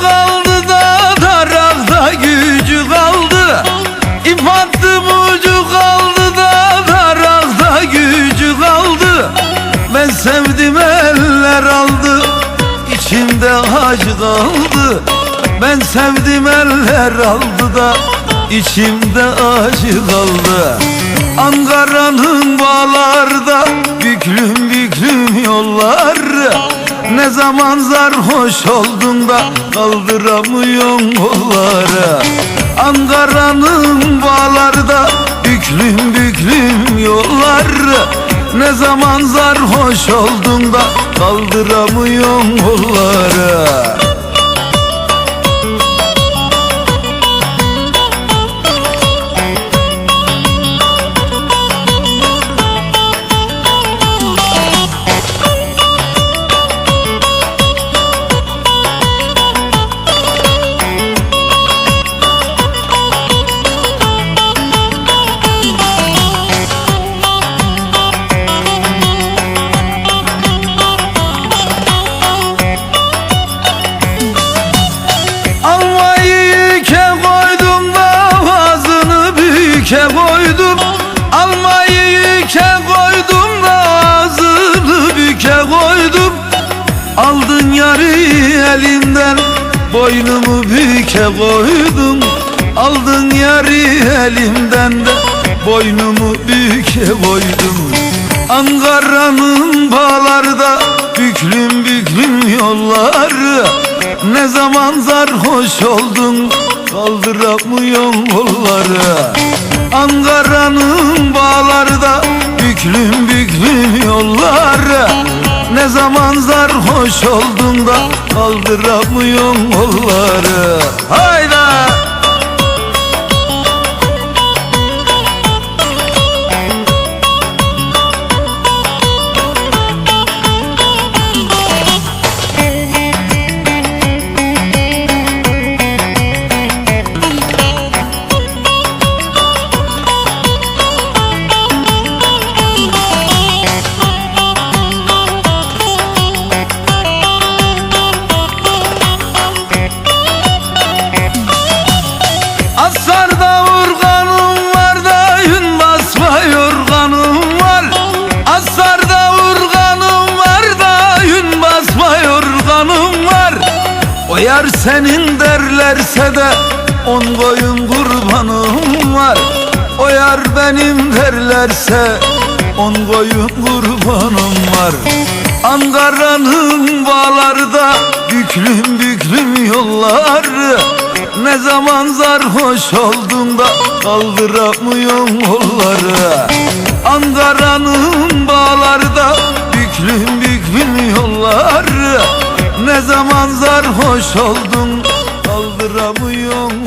kaldı da tarakta gücü kaldı. İp attım ucu kaldı da tarakta gücü kaldı. Ben sevdim eller aldı içimde acı kaldı. Ben sevdim eller aldı da içimde acı kaldı. Ankara'nın bağlarda büklüm büklüm yollar Ne zaman sarhoş oldun da kaldıramıyorsun kolları? Ankara'nın bağlarda büklüm büklüm yollar Ne zaman sarhoş oldun da kaldıramıyorsun kolları koydum Almayı yüke koydum da büke koydum. Aldın yarı elimden boynumu büke koydum. Aldın yarı elimden de boynumu büke koydum. Ankara'nın bağlarda büklüm büklüm yolları. Ne zaman sarhoş oldun kaldıramıyorsun kolları Ankara'nın bağlarda büklüm büklüm yolları Ne zaman sarhoş oldun da kaldıramıyorsun kolları Hayda! Asarda urganım var da yün basma yorganım var. Asarda urganım var da yün basma yorganım var. O yar senin derlerse de on koyun kurbanım var. O yar benim derlerse on koyun kurbanım var. Ankara'nın bağlarda büklüm büklüm yolları Ne zaman sarhoş oldun da kaldıramıyorsun kolları Ankara'nın bağlarda büklüm büklüm yolları. Ne zaman sarhoş oldun kaldıramıyorsun